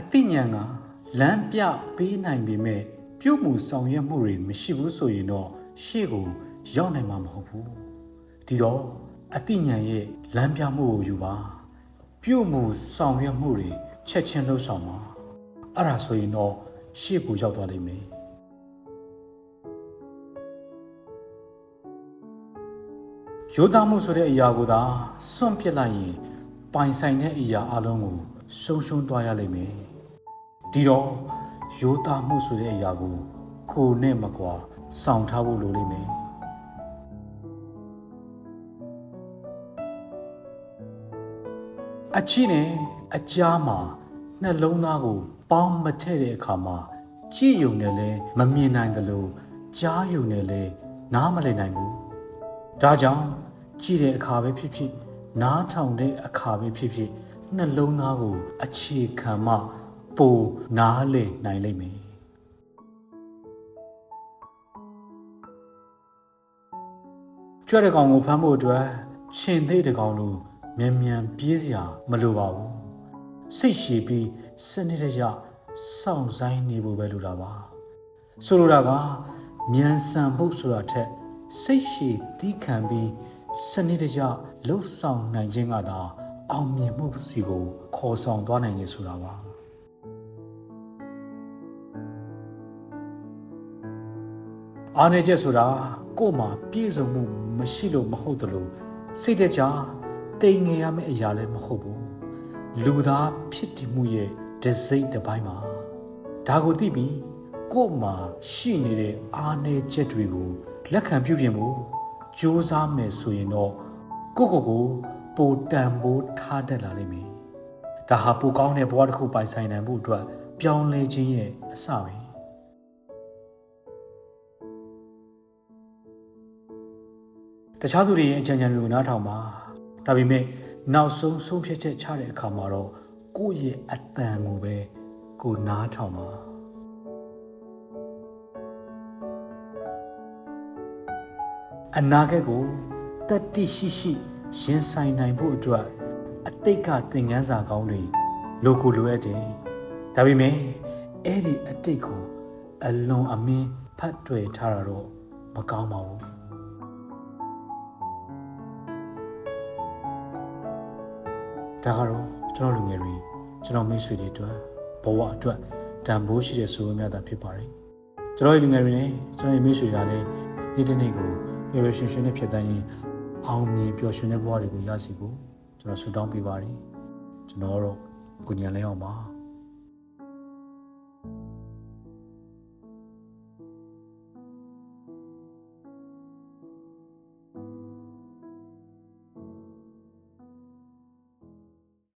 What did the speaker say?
အသိဉာဏ်ကလမ်းပြပေးနိုင်ပေမဲ့ပြုမှုဆောင်ရွက်မှုတွေမရှိဘူးဆိုရင်တော့ရှေ့ကိုရောက်နိုင်မှာမဟုတ်ဘူးဒီတော့အသိဉာဏ်ရဲ့လမ်းပြမှုကိုယူပါပြုမှုဆောင်ရွက်မှုတွေချက်ချင်းလှုပ်ဆောင်ပါအဲ့ဒါဆိုရင်တော့ရှေ့ကိုရောက်သွားလိမ့်မယ်ရိုးသားမှုဆိုတဲ့အရာကိုသာစွန့်ပစ်လိုက်ရင်ပိုင်ဆိုင်တဲ့အရာအလုံးကို ရှုံးရှုံးသွားရလိမ့်မယ်ဒီတော့ရိုးသားမှုဆိုတဲ့အရာကိုကိုယ်နဲ့မကွာဆောင်ထားဖို့လိုလိမ့်မယ်အချီနဲ့အကြားမှာနှလုံးသားကို ပေါင်းမထည့်တဲ့အခါမှာကြည့်ယုံနဲ့လည်းမမြင်နိုင်သလိုကြားယုံနဲ့လည်းနားမလည်နိုင်ဘူးဒါကြောင့်ကြည့်တဲ့အခါပဲဖြစ်ဖြစ် နားထောင်တဲ့အခါပဲဖြစ်ဖြစ်နှလုံးသားကို အခြေခံမှပိုနားလည်နိုင်လိမ့်မယ်ကြွတဲ့ကောင်ကိုဖမ်းဖို့အတွက်ရှင်သေးတဲ့ကောင်လိုမြန်မြန်ပြေးစရာမလိုပါဘူးစိတ်ရှည်ပြီးစနစ်တကျစောင့်ဆိုင်နေဖို့ပဲလိုတာပါဆိုလိုတာကမြန်ဆန်ဖို့ဆိုတာထက်စိတ်ရှည်တီးခံပြီး စနစ်တကျလှုပ်ဆောင်နိုင်ခြင်းကသာအောင်မြင်မှုစီကိုခေါ်ဆောင်သွားနိုင်နေဆိုတာပါအားနေချက်ဆိုတာကို့မှာပြည့်စုံမှုမရှိလို့မဟုတ်တယ်လို့စိတ်တကြတိမ်ငယ်ရမယ့်အရာလည်းမဟုတ်ဘူးလူသားဖြစ်တည်မှုရဲ့ဒစိမ့်တစ်ပိုင်းမှာဒါကိုသိပြီးကို့မှာရှိနေတဲ့အားနေချက်တွေကိုလက်ခံပြုပြင်ဖို့ ကြိုးစားမယ်ဆိုရင်တော့ကိုကိုကိုပိုတန်ဖိုးထားတတ်လာလိမ့်မယ်ဒါဟာပိုကောင်းတဲ့ဘဝတစ်ခုပိုင်ဆိုင်နိုင်ဖို့အတွက်ပြောင်းလဲခြင်းရဲ့အစပဲတခြားသူတွေရဲ့အကြံဉာဏ်တွေကိုနားထောင်ပါဒါပေမဲ့နောက်ဆုံးဆုံးဖြတ်ချက်ချတဲ့အခါမှာတော့ကိုယ့်ရဲ့အတန်ကိုပဲကိုနားထောင်ပါ အနာဂတ်ကိုတတ်တိရှိရှိရင်ဆိုင်နိုင်ဖို့အတွက်အတိတ်ကသင်ခန်းစာကောင်းတွေလိုကိုလိုအပ်တယ်ဒါပေမဲ့အဲ့ဒီအတိတ်ကိုအလွန်အမင်းဖတ်တွေ့ထားတာတော့မကောင်းပါဘူးဒါကတော့ကျွန်တော်လူငယ်တွေကျွန်တော်မိတ်ဆွေတွေအတွက်ဘဝအတွက်တန်ဖိုးရှိတဲ့ဆိုရမြတာဖြစ်ပါတယ်ကျွန်တော်ရဲ့လူငယ်တွေနဲ့ကျွန်တော်ရဲ့မိတ်ဆွေတွေကလည်း နေ့တစ်နေ့ကိုပျော်ပျော်ရွှင်ရွှင်နဲ့ဖြစ်တန်းရင်အောင်မြင်ပျော်ရွှင်တဲ့ဘဝတွေကိုရစီဖို့ကျွန်တော်ဆုတောင်းပေးပါတယ်ကျွန်တော်တော့ကိုညံလဲအောင်ပါ